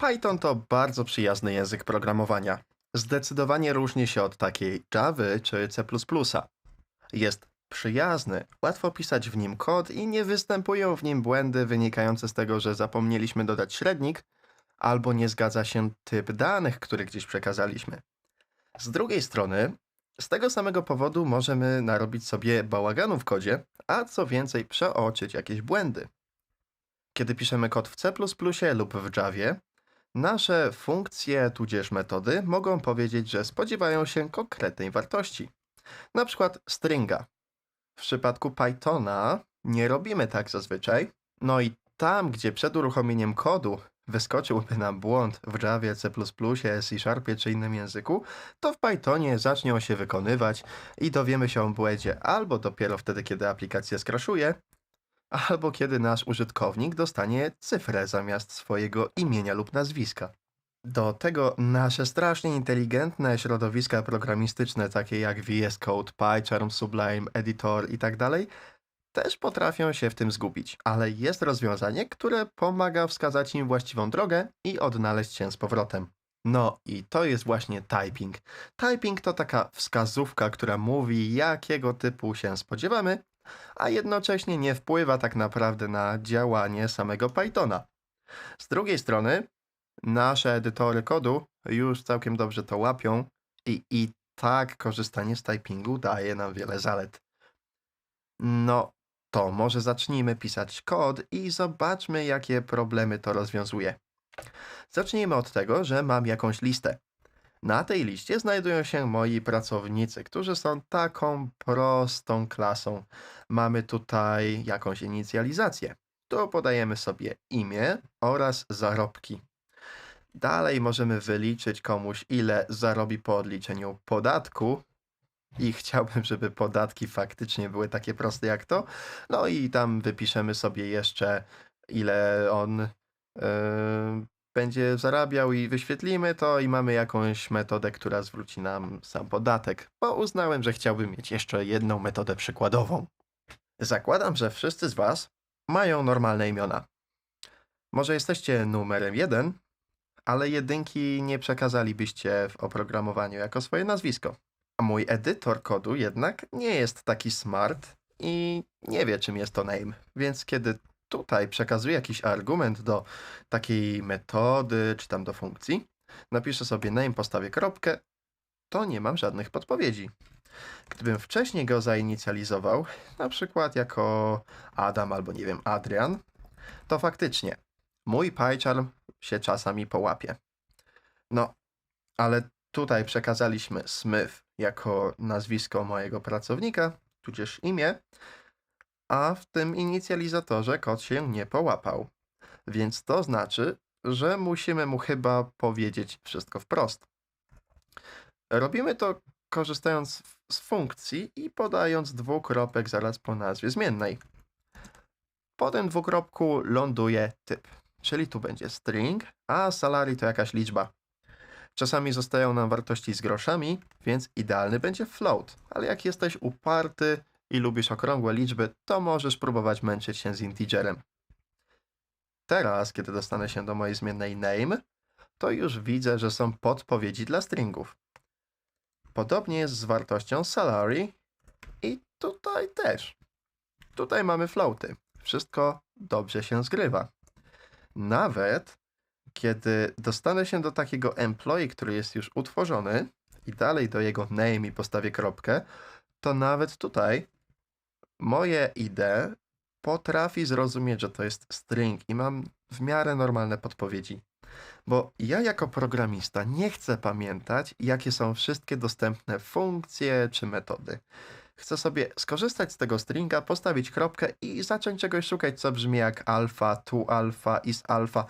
Python to bardzo przyjazny język programowania. Zdecydowanie różni się od takiej Java czy C++. Jest przyjazny, łatwo pisać w nim kod i nie występują w nim błędy wynikające z tego, że zapomnieliśmy dodać średnik albo nie zgadza się typ danych, który gdzieś przekazaliśmy. Z drugiej strony, z tego samego powodu możemy narobić sobie bałaganu w kodzie, a co więcej przeoczyć jakieś błędy. Kiedy piszemy kod w C++ lub w Javie, nasze funkcje tudzież metody mogą powiedzieć, że spodziewają się konkretnej wartości. Na przykład stringa. W przypadku Pythona nie robimy tak zazwyczaj. No i tam, gdzie przed uruchomieniem kodu wyskoczyłby nam błąd w Javie, C++, C Sharpie czy innym języku, to w Pythonie zacznie on się wykonywać i dowiemy się o błędzie albo dopiero wtedy, kiedy aplikacja skraszuje, albo kiedy nasz użytkownik dostanie cyfrę zamiast swojego imienia lub nazwiska. Do tego nasze strasznie inteligentne środowiska programistyczne, takie jak VS Code, PyCharm, Sublime, Editor itd., też potrafią się w tym zgubić, ale jest rozwiązanie, które pomaga wskazać im właściwą drogę i odnaleźć się z powrotem. No i to jest właśnie typing. Typing to taka wskazówka, która mówi, jakiego typu się spodziewamy, a jednocześnie nie wpływa tak naprawdę na działanie samego Pythona. Z drugiej strony, nasze edytory kodu już całkiem dobrze to łapią i i tak korzystanie z typingu daje nam wiele zalet. No, to może zacznijmy pisać kod i zobaczmy, jakie problemy to rozwiązuje. Zacznijmy od tego, że mam jakąś listę. Na tej liście znajdują się moi pracownicy, którzy są taką prostą klasą. Mamy tutaj jakąś inicjalizację. Tu podajemy sobie imię oraz zarobki. Dalej możemy wyliczyć komuś, ile zarobi po odliczeniu podatku. I chciałbym, żeby podatki faktycznie były takie proste jak to. No i tam wypiszemy sobie jeszcze, ile on yy, będzie zarabiał i wyświetlimy to i mamy jakąś metodę, która zwróci nam sam podatek, bo uznałem, że chciałbym mieć jeszcze jedną metodę przykładową. Zakładam, że wszyscy z Was mają normalne imiona. Może jesteście numerem jeden, ale jedynki nie przekazalibyście w oprogramowaniu jako swoje nazwisko. A mój edytor kodu jednak nie jest taki smart i nie wie, czym jest to name, więc kiedy tutaj przekazuję jakiś argument do takiej metody, czy tam do funkcji, napiszę sobie name, postawię kropkę, to nie mam żadnych podpowiedzi. Gdybym wcześniej go zainicjalizował, na przykład jako Adam albo nie wiem, Adrian, to faktycznie mój PyCharm się czasami połapie. No, ale tutaj przekazaliśmy Smith jako nazwisko mojego pracownika, tudzież imię, a w tym inicjalizatorze kod się nie połapał. Więc to znaczy, że musimy mu chyba powiedzieć wszystko wprost. Robimy to korzystając z funkcji i podając dwukropek zaraz po nazwie zmiennej. Po tym dwukropku ląduje typ, czyli tu będzie string, a salary to jakaś liczba. Czasami zostają nam wartości z groszami, więc idealny będzie float, ale jak jesteś uparty i lubisz okrągłe liczby, to możesz próbować męczyć się z integerem. Teraz, kiedy dostanę się do mojej zmiennej name, to już widzę, że są podpowiedzi dla stringów. Podobnie jest z wartością salary i tutaj też. Tutaj mamy floaty. Wszystko dobrze się zgrywa. Nawet kiedy dostanę się do takiego employee, który jest już utworzony i dalej do jego name i postawię kropkę, to nawet tutaj moje ID potrafi zrozumieć, że to jest string i mam w miarę normalne podpowiedzi. Bo ja jako programista nie chcę pamiętać, jakie są wszystkie dostępne funkcje czy metody. Chcę sobie skorzystać z tego stringa, postawić kropkę i zacząć czegoś szukać, co brzmi jak alfa, tu alfa, is alfa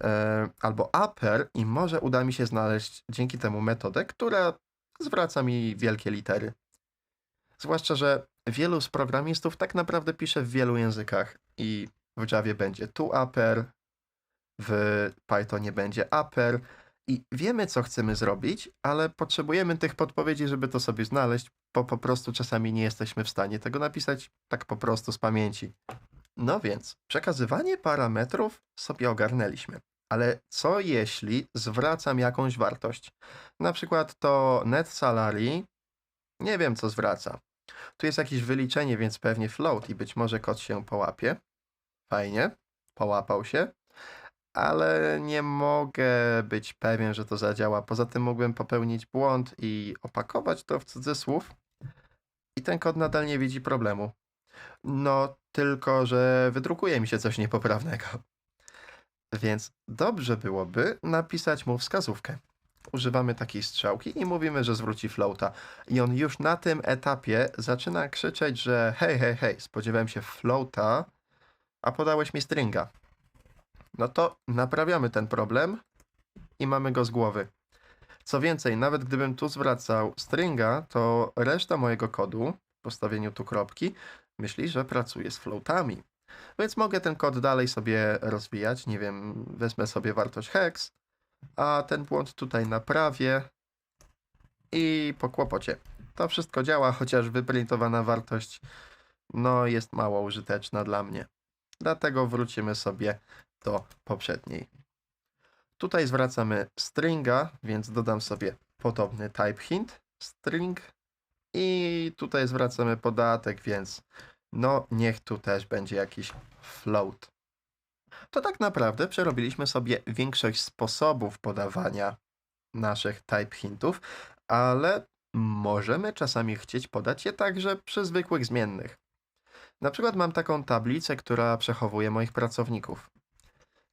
e, albo upper i może uda mi się znaleźć dzięki temu metodę, która zwraca mi wielkie litery. Zwłaszcza, że wielu z programistów tak naprawdę pisze w wielu językach i w Javie będzie tu upper, w Pythonie będzie upper i wiemy, co chcemy zrobić, ale potrzebujemy tych podpowiedzi, żeby to sobie znaleźć, bo po prostu czasami nie jesteśmy w stanie tego napisać tak po prostu z pamięci. No więc, przekazywanie parametrów sobie ogarnęliśmy. Ale co jeśli zwracam jakąś wartość? Na przykład to net salary, nie wiem co zwraca. Tu jest jakieś wyliczenie, więc pewnie float i być może kod się połapie. Fajnie, połapał się, ale nie mogę być pewien, że to zadziała. Poza tym mógłbym popełnić błąd i opakować to w cudzysłów i ten kod nadal nie widzi problemu. No, tylko że wydrukuje mi się coś niepoprawnego. Więc dobrze byłoby napisać mu wskazówkę. Używamy takiej strzałki i mówimy, że zwróci floata. I on już na tym etapie zaczyna krzyczeć, że hej, hej, hej, spodziewałem się floata, a podałeś mi stringa. No to naprawiamy ten problem i mamy go z głowy. Co więcej, nawet gdybym tu zwracał stringa, to reszta mojego kodu, w postawieniu tu kropki, myśli, że pracuje z floatami. Więc mogę ten kod dalej sobie rozwijać. Nie wiem, wezmę sobie wartość hex, a ten błąd tutaj naprawię i po kłopocie. To wszystko działa, chociaż wyprintowana wartość no jest mało użyteczna dla mnie. Dlatego wrócimy sobie do poprzedniej. Tutaj zwracamy stringa, więc dodam sobie podobny type hint, string i tutaj zwracamy podatek, więc no niech tu też będzie jakiś float. To tak naprawdę przerobiliśmy sobie większość sposobów podawania naszych type hintów, ale możemy czasami chcieć podać je także przy zwykłych zmiennych. Na przykład mam taką tablicę, która przechowuje moich pracowników.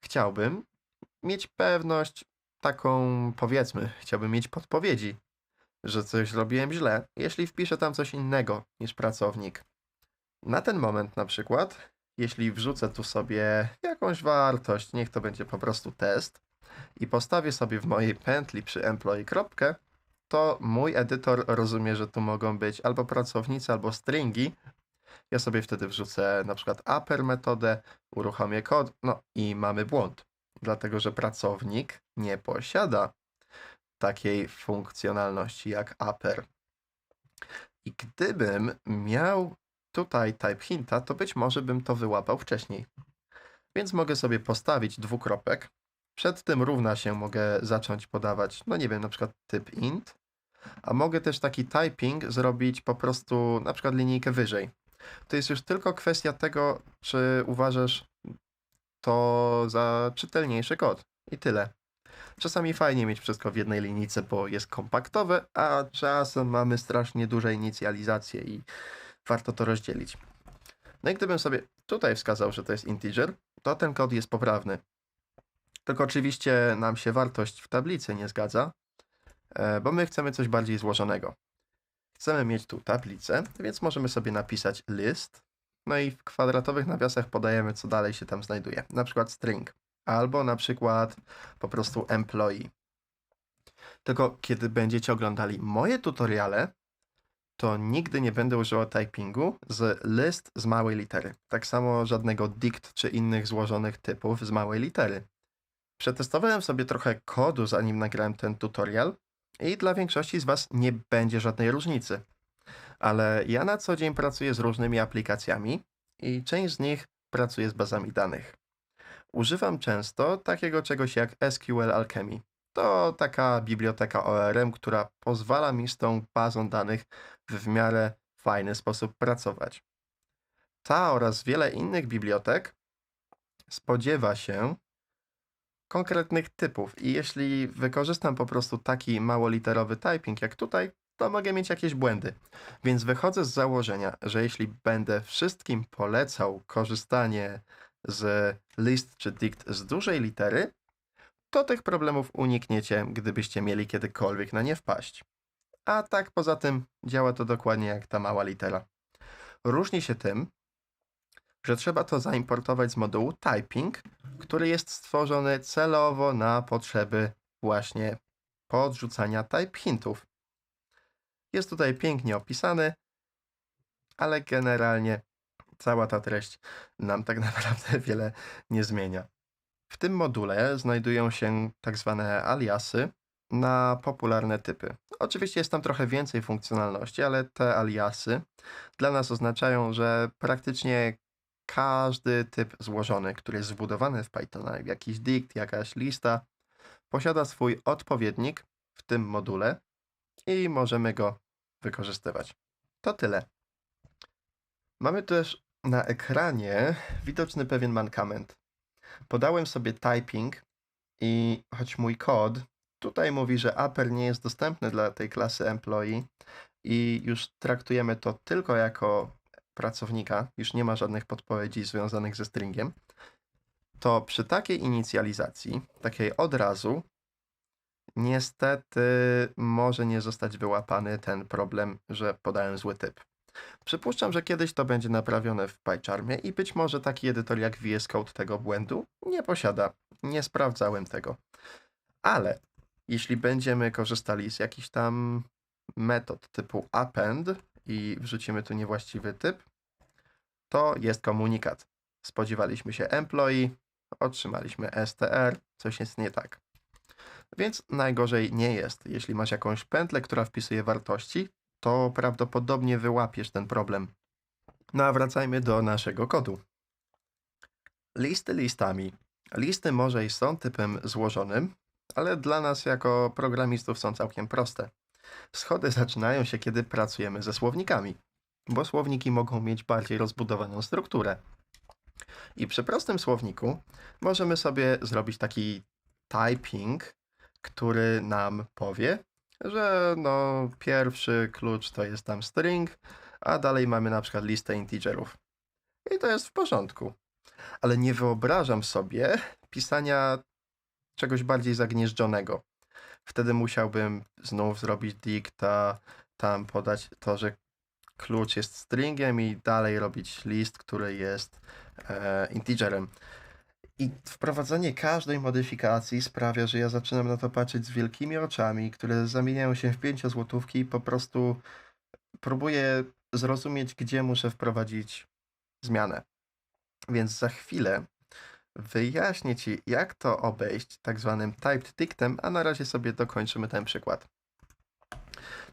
Chciałbym mieć pewność, taką powiedzmy, chciałbym mieć podpowiedzi, że coś zrobiłem źle, jeśli wpiszę tam coś innego niż pracownik. Na ten moment na przykład, jeśli wrzucę tu sobie jakąś wartość, niech to będzie po prostu test i postawię sobie w mojej pętli przy employee kropkę, to mój edytor rozumie, że tu mogą być albo pracownicy, albo stringi. Ja sobie wtedy wrzucę na przykład upper metodę, uruchomię kod, no i mamy błąd, dlatego że pracownik nie posiada takiej funkcjonalności jak upper. I gdybym miał tutaj type hinta, to być może bym to wyłapał wcześniej. Więc mogę sobie postawić dwukropek. Przed tym równa się mogę zacząć podawać, no nie wiem, na przykład typ int. A mogę też taki typing zrobić po prostu na przykład linijkę wyżej. To jest już tylko kwestia tego, czy uważasz to za czytelniejszy kod. I tyle. Czasami fajnie mieć wszystko w jednej linijce, bo jest kompaktowe, a czasem mamy strasznie duże inicjalizacje i warto to rozdzielić. No i gdybym sobie tutaj wskazał, że to jest integer, to ten kod jest poprawny. Tylko oczywiście nam się wartość w tablicy nie zgadza, e, bo my chcemy coś bardziej złożonego. Chcemy mieć tu tablicę, więc możemy sobie napisać list, no i w kwadratowych nawiasach podajemy, co dalej się tam znajduje. Na przykład string, albo na przykład po prostu employee. Tylko kiedy będziecie oglądali moje tutoriale, to nigdy nie będę używał typingu z list z małej litery. Tak samo żadnego dict czy innych złożonych typów z małej litery. Przetestowałem sobie trochę kodu, zanim nagrałem ten tutorial i dla większości z Was nie będzie żadnej różnicy. Ale ja na co dzień pracuję z różnymi aplikacjami i część z nich pracuje z bazami danych. Używam często takiego czegoś jak SQL Alchemy. To taka biblioteka ORM, która pozwala mi z tą bazą danych w miarę fajny sposób pracować. Ta oraz wiele innych bibliotek spodziewa się konkretnych typów i jeśli wykorzystam po prostu taki małoliterowy typing jak tutaj, to mogę mieć jakieś błędy. Więc wychodzę z założenia, że jeśli będę wszystkim polecał korzystanie z list czy dict z dużej litery, to tych problemów unikniecie, gdybyście mieli kiedykolwiek na nie wpaść. A tak poza tym działa to dokładnie jak ta mała litera. Różni się tym, że trzeba to zaimportować z modułu typing, który jest stworzony celowo na potrzeby właśnie podrzucania type hintów. Jest tutaj pięknie opisany, ale generalnie cała ta treść nam tak naprawdę wiele nie zmienia. W tym module znajdują się tak zwane aliasy na popularne typy. Oczywiście jest tam trochę więcej funkcjonalności, ale te aliasy dla nas oznaczają, że praktycznie każdy typ złożony, który jest wbudowany w Pythona, jakiś dict, jakaś lista, posiada swój odpowiednik w tym module i możemy go wykorzystywać. To tyle. Mamy też na ekranie widoczny pewien mankament. Podałem sobie typing i choć mój kod tutaj mówi, że upper nie jest dostępny dla tej klasy employee i już traktujemy to tylko jako pracownika, już nie ma żadnych podpowiedzi związanych ze stringiem, to przy takiej inicjalizacji, takiej od razu, niestety może nie zostać wyłapany ten problem, że podałem zły typ. Przypuszczam, że kiedyś to będzie naprawione w PyCharmie i być może taki edytor jak VS Code tego błędu nie posiada. Nie sprawdzałem tego. Ale jeśli będziemy korzystali z jakichś tam metod typu append i wrzucimy tu niewłaściwy typ, to jest komunikat. Spodziewaliśmy się employee, otrzymaliśmy str, coś jest nie tak. Więc najgorzej nie jest. Jeśli masz jakąś pętlę, która wpisuje wartości, to prawdopodobnie wyłapiesz ten problem. No a wracajmy do naszego kodu. Listy listami. Listy może i są typem złożonym, ale dla nas jako programistów są całkiem proste. Schody zaczynają się, kiedy pracujemy ze słownikami, bo słowniki mogą mieć bardziej rozbudowaną strukturę. I przy prostym słowniku możemy sobie zrobić taki typing, który nam powie, że no pierwszy klucz to jest tam string, a dalej mamy na przykład listę integerów. I to jest w porządku. Ale nie wyobrażam sobie pisania czegoś bardziej zagnieżdżonego. Wtedy musiałbym znów zrobić dicta, tam podać to, że klucz jest stringiem i dalej robić list, który jest e, integerem. I wprowadzenie każdej modyfikacji sprawia, że ja zaczynam na to patrzeć z wielkimi oczami, które zamieniają się w pięciozłotówki i po prostu próbuję zrozumieć, gdzie muszę wprowadzić zmianę. Więc za chwilę wyjaśnię Ci, jak to obejść tak zwanym typed dictem, a na razie sobie dokończymy ten przykład.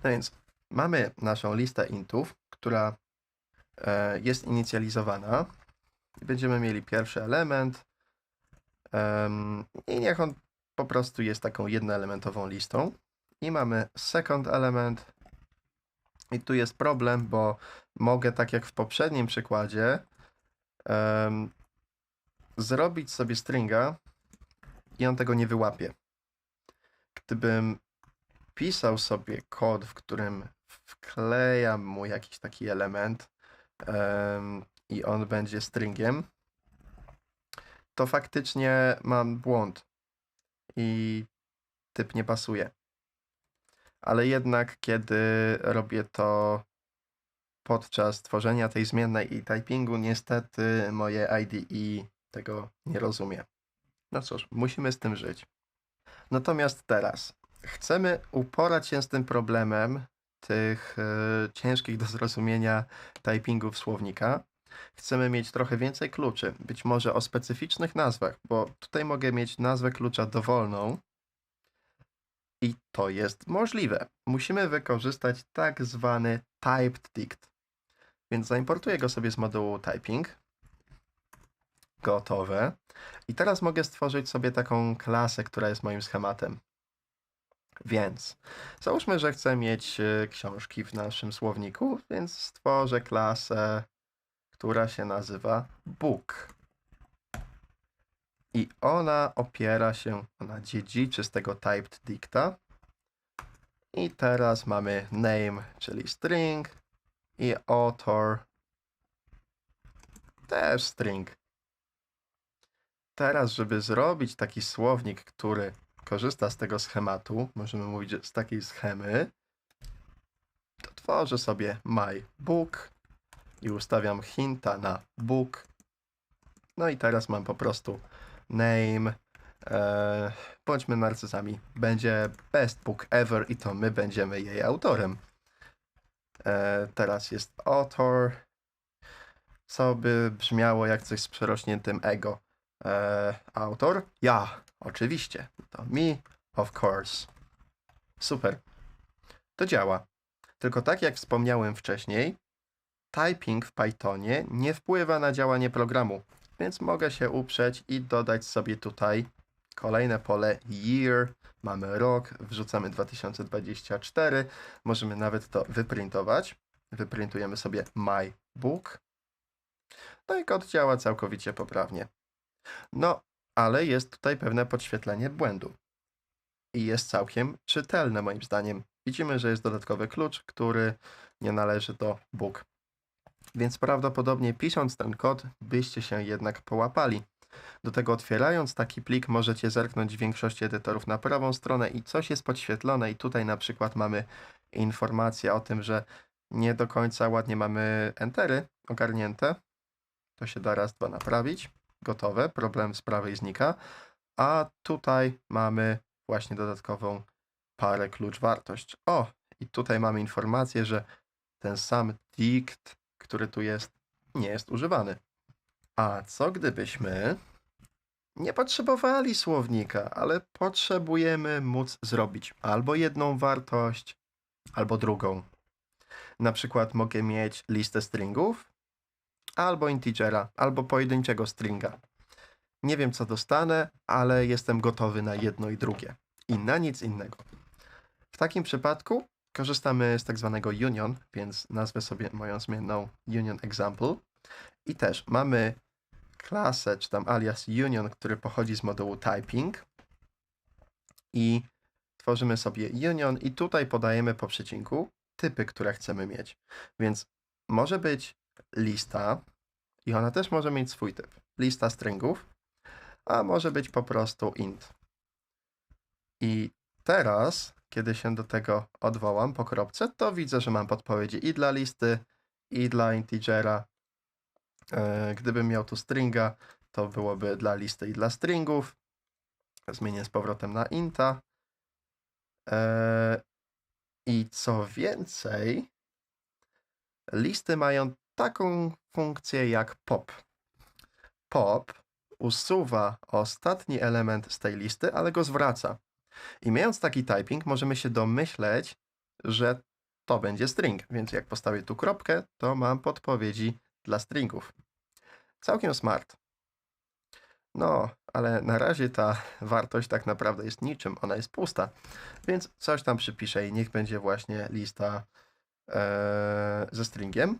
No więc mamy naszą listę intów, która e, jest inicjalizowana. Będziemy mieli pierwszy element em, i niech on po prostu jest taką jednoelementową listą. I mamy second element. I tu jest problem, bo mogę, tak jak w poprzednim przykładzie, zrobić sobie stringa i on tego nie wyłapie. Gdybym pisał sobie kod, w którym wklejam mu jakiś taki element em, i on będzie stringiem, to faktycznie mam błąd i typ nie pasuje. Ale jednak, kiedy robię to podczas tworzenia tej zmiennej i typingu, niestety moje IDE tego nie rozumie. No cóż, musimy z tym żyć. Natomiast teraz chcemy uporać się z tym problemem tych e, ciężkich do zrozumienia typingów słownika. Chcemy mieć trochę więcej kluczy, być może o specyficznych nazwach, bo tutaj mogę mieć nazwę klucza dowolną i to jest możliwe. Musimy wykorzystać tak zwany typed dict. Więc zaimportuję go sobie z modułu typing. Gotowe. I teraz mogę stworzyć sobie taką klasę, która jest moim schematem. Więc załóżmy, że chcę mieć y, książki w naszym słowniku, więc stworzę klasę, która się nazywa book. I ona opiera się, ona dziedziczy z tego typed dicta. I teraz mamy name, czyli string i author też string. Teraz, żeby zrobić taki słownik, który korzysta z tego schematu, możemy mówić z takiej schemy, to tworzę sobie my book i ustawiam hinta na book. No i teraz mam po prostu name, e, bądźmy narcyzami, będzie best book ever i to my będziemy jej autorem. E, teraz jest author, co by brzmiało jak coś z przerośniętym ego. E, autor? Ja, oczywiście. To me, of course. Super. To działa. Tylko tak jak wspomniałem wcześniej, typing w Pythonie nie wpływa na działanie programu, więc mogę się uprzeć i dodać sobie tutaj kolejne pole year. Mamy rok, wrzucamy 2024. Możemy nawet to wyprintować. Wyprintujemy sobie my book. No i kod działa całkowicie poprawnie. No, ale jest tutaj pewne podświetlenie błędu. I jest całkiem czytelne moim zdaniem. Widzimy, że jest dodatkowy klucz, który nie należy do book. Więc prawdopodobnie pisząc ten kod, byście się jednak połapali. Do tego otwierając taki plik możecie zerknąć w większości edytorów na prawą stronę i coś jest podświetlone i tutaj na przykład mamy informację o tym, że nie do końca ładnie mamy entery ogarnięte. To się da raz, dwa naprawić. Gotowe, problem z prawej znika. A tutaj mamy właśnie dodatkową parę klucz wartość. O, i tutaj mamy informację, że ten sam dict, który tu jest, nie jest używany. A co gdybyśmy nie potrzebowali słownika, ale potrzebujemy móc zrobić albo jedną wartość, albo drugą. Na przykład mogę mieć listę stringów, albo integera, albo pojedynczego stringa. Nie wiem, co dostanę, ale jestem gotowy na jedno i drugie. I na nic innego. W takim przypadku korzystamy z tak zwanego union, więc nazwę sobie moją zmienną union example. I też mamy klasę, czy tam alias union, który pochodzi z modułu typing. I tworzymy sobie union i tutaj podajemy po przecinku typy, które chcemy mieć. Więc może być lista i ona też może mieć swój typ. Lista stringów, a może być po prostu int. I teraz, kiedy się do tego odwołam po kropce, to widzę, że mam podpowiedzi i dla listy, i dla integera. E, Gdybym miał tu stringa, to byłoby dla listy i dla stringów. Zmienię z powrotem na inta. E, I co więcej, listy mają taką funkcję jak pop. Pop usuwa ostatni element z tej listy, ale go zwraca. I mając taki typing, możemy się domyśleć, że to będzie string. Więc jak postawię tu kropkę, to mam podpowiedzi dla stringów. Całkiem smart. No, ale na razie ta wartość tak naprawdę jest niczym, ona jest pusta. Więc coś tam przypiszę i niech będzie właśnie lista e, ze stringiem.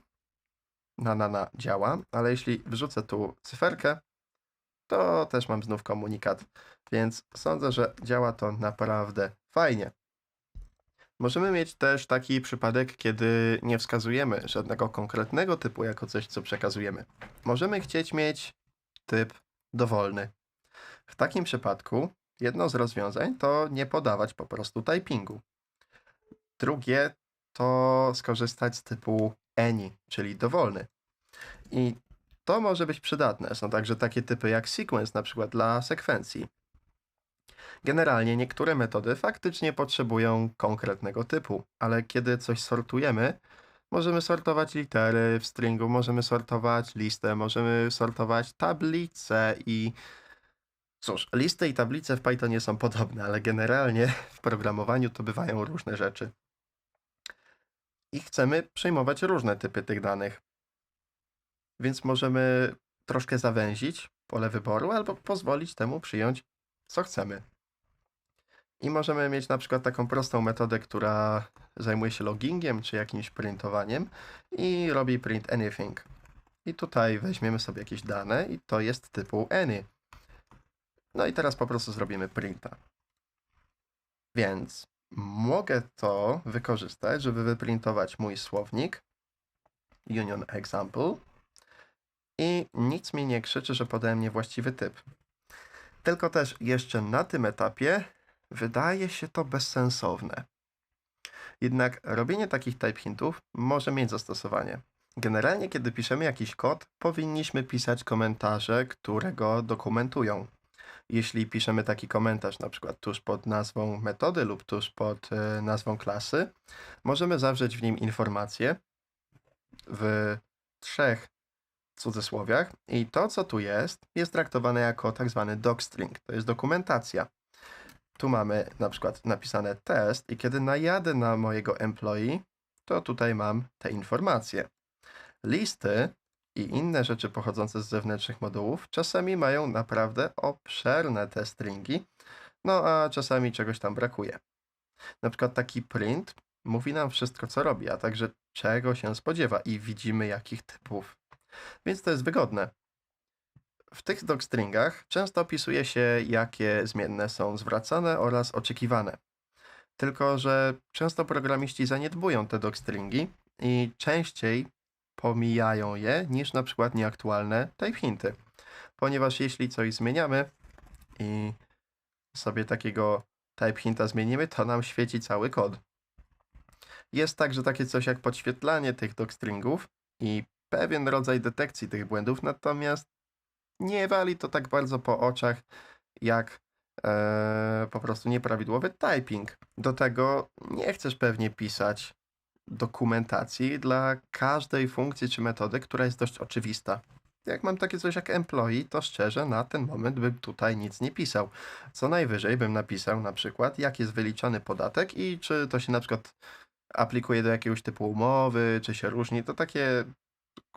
Na na na działa, ale jeśli wrzucę tu cyferkę, to też mam znów komunikat, więc sądzę, że działa to naprawdę fajnie. Możemy mieć też taki przypadek, kiedy nie wskazujemy żadnego konkretnego typu jako coś, co przekazujemy. Możemy chcieć mieć typ dowolny. W takim przypadku jedno z rozwiązań to nie podawać po prostu typingu. Drugie to skorzystać z typu any, czyli dowolny. I to może być przydatne. Są także takie typy jak sequence, na przykład dla sekwencji. Generalnie niektóre metody faktycznie potrzebują konkretnego typu, ale kiedy coś sortujemy, możemy sortować litery w stringu, możemy sortować listę, możemy sortować tablice i cóż, listy i tablice w Pythonie są podobne, ale generalnie w programowaniu to bywają różne rzeczy. I chcemy przyjmować różne typy tych danych. Więc możemy troszkę zawęzić pole wyboru albo pozwolić temu przyjąć co chcemy. I możemy mieć na przykład taką prostą metodę, która zajmuje się loggingiem czy jakimś printowaniem i robi print anything. I tutaj weźmiemy sobie jakieś dane i to jest typu any. No i teraz po prostu zrobimy printa. Więc mogę to wykorzystać, żeby wyprintować mój słownik union example i nic mi nie krzyczy, że podałem niewłaściwy typ. Tylko też jeszcze na tym etapie wydaje się to bezsensowne. Jednak robienie takich type hintów może mieć zastosowanie. Generalnie, kiedy piszemy jakiś kod, powinniśmy pisać komentarze, które go dokumentują. Jeśli piszemy taki komentarz, na przykład tuż pod nazwą metody lub tuż pod e, nazwą klasy, możemy zawrzeć w nim informację w trzech cudzysłowiach i to, co tu jest, jest traktowane jako tak zwany docstring, to jest dokumentacja. Tu mamy na przykład napisane test i kiedy najadę na mojego employee, to tutaj mam te informacje. Listy i inne rzeczy pochodzące z zewnętrznych modułów czasami mają naprawdę obszerne te stringi, no a czasami czegoś tam brakuje. Na przykład taki print mówi nam wszystko, co robi, a także czego się spodziewa i widzimy jakich typów. Więc to jest wygodne. W tych docstringach często opisuje się, jakie zmienne są zwracane oraz oczekiwane. Tylko, że często programiści zaniedbują te docstringi i częściej pomijają je niż na przykład nieaktualne type hinty. Ponieważ jeśli coś zmieniamy i sobie takiego type hinta zmienimy, to nam świeci cały kod. Jest także takie coś jak podświetlanie tych docstringów i pewien rodzaj detekcji tych błędów, natomiast nie wali to tak bardzo po oczach, jak e, po prostu nieprawidłowy typing. Do tego nie chcesz pewnie pisać dokumentacji dla każdej funkcji czy metody, która jest dość oczywista. Jak mam takie coś jak employee, to szczerze na ten moment bym tutaj nic nie pisał. Co najwyżej bym napisał na przykład, jak jest wyliczany podatek i czy to się na przykład aplikuje do jakiegoś typu umowy, czy się różni. To takie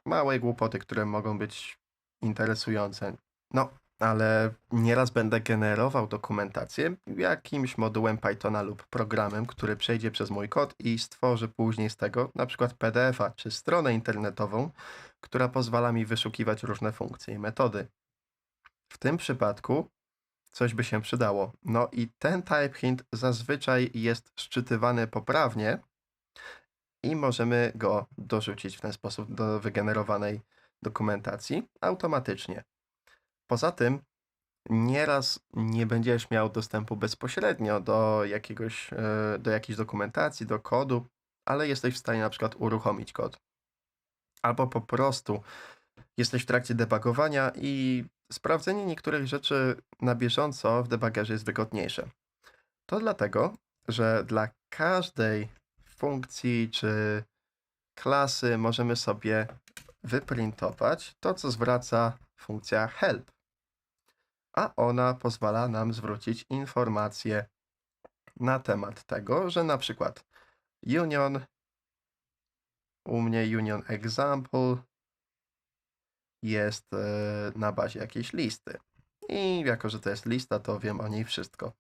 małe głupoty, które mogą być interesujące. No, ale nieraz będę generował dokumentację jakimś modułem Pythona lub programem, który przejdzie przez mój kod i stworzy później z tego na przykład PDF-a czy stronę internetową, która pozwala mi wyszukiwać różne funkcje i metody. W tym przypadku coś by się przydało. No i ten type hint zazwyczaj jest szczytywany poprawnie i możemy go dorzucić w ten sposób do wygenerowanej dokumentacji automatycznie. Poza tym, nieraz nie będziesz miał dostępu bezpośrednio do jakiegoś, e, do jakiejś dokumentacji, do kodu, ale jesteś w stanie na przykład uruchomić kod. Albo po prostu jesteś w trakcie debugowania i sprawdzenie niektórych rzeczy na bieżąco w debugerze jest wygodniejsze. To dlatego, że dla każdej funkcji czy klasy możemy sobie wyprintować to, co zwraca funkcja help. A ona pozwala nam zwrócić informację na temat tego, że na przykład union, u mnie union example jest e, na bazie jakiejś listy. I jako, że to jest lista, to wiem o niej wszystko.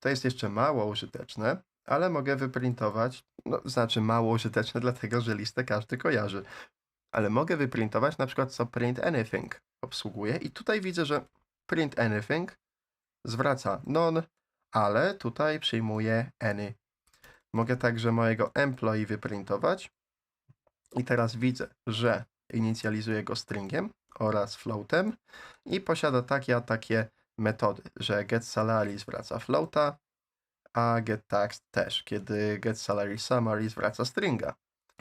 To jest jeszcze mało użyteczne, ale mogę wyprintować, no znaczy mało użyteczne, dlatego że listę każdy kojarzy. Ale mogę wyprintować na przykład co print anything obsługuje i tutaj widzę, że print anything zwraca non, ale tutaj przyjmuje any. Mogę także mojego employee wyprintować i teraz widzę, że inicjalizuję go stringiem oraz floatem i posiada takie a takie metody, że getSalary zwraca floata, a getTax też, kiedy getSalary summary zwraca stringa.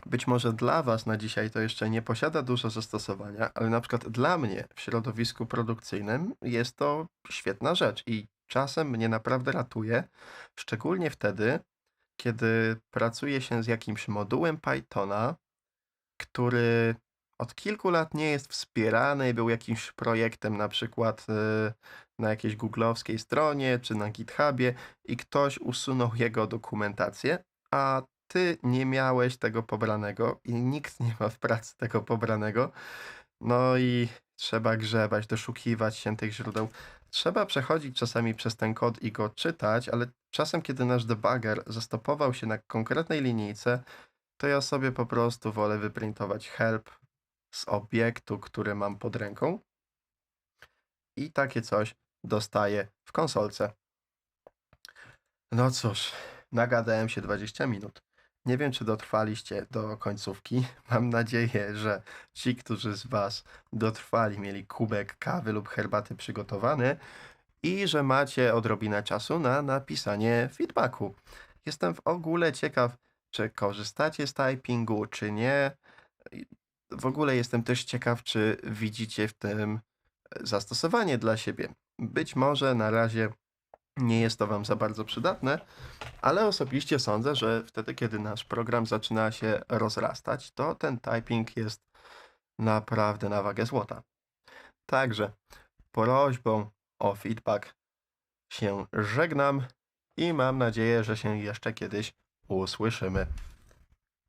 Być może dla Was na dzisiaj to jeszcze nie posiada dużo zastosowania, ale na przykład dla mnie w środowisku produkcyjnym jest to świetna rzecz i czasem mnie naprawdę ratuje, szczególnie wtedy, kiedy pracuje się z jakimś modułem Pythona, który od kilku lat nie jest wspierany, był jakimś projektem na przykład y, na jakiejś googlowskiej stronie czy na GitHubie i ktoś usunął jego dokumentację, a ty nie miałeś tego pobranego i nikt nie ma w pracy tego pobranego. No i trzeba grzebać, doszukiwać się tych źródeł. Trzeba przechodzić czasami przez ten kod i go czytać, ale czasem, kiedy nasz debugger zastopował się na konkretnej linijce, to ja sobie po prostu wolę wyprintować help z obiektu, który mam pod ręką i takie coś dostaję w konsolce. No cóż, nagadałem się 20 minut. Nie wiem, czy dotrwaliście do końcówki. Mam nadzieję, że ci, którzy z Was dotrwali, mieli kubek kawy lub herbaty przygotowany i że macie odrobinę czasu na napisanie feedbacku. Jestem w ogóle ciekaw, czy korzystacie z typingu, czy nie. W ogóle jestem też ciekaw, czy widzicie w tym zastosowanie dla siebie. Być może na razie nie jest to Wam za bardzo przydatne, ale osobiście sądzę, że wtedy, kiedy nasz program zaczyna się rozrastać, to ten typing jest naprawdę na wagę złota. Także prośbą o feedback się żegnam i mam nadzieję, że się jeszcze kiedyś usłyszymy.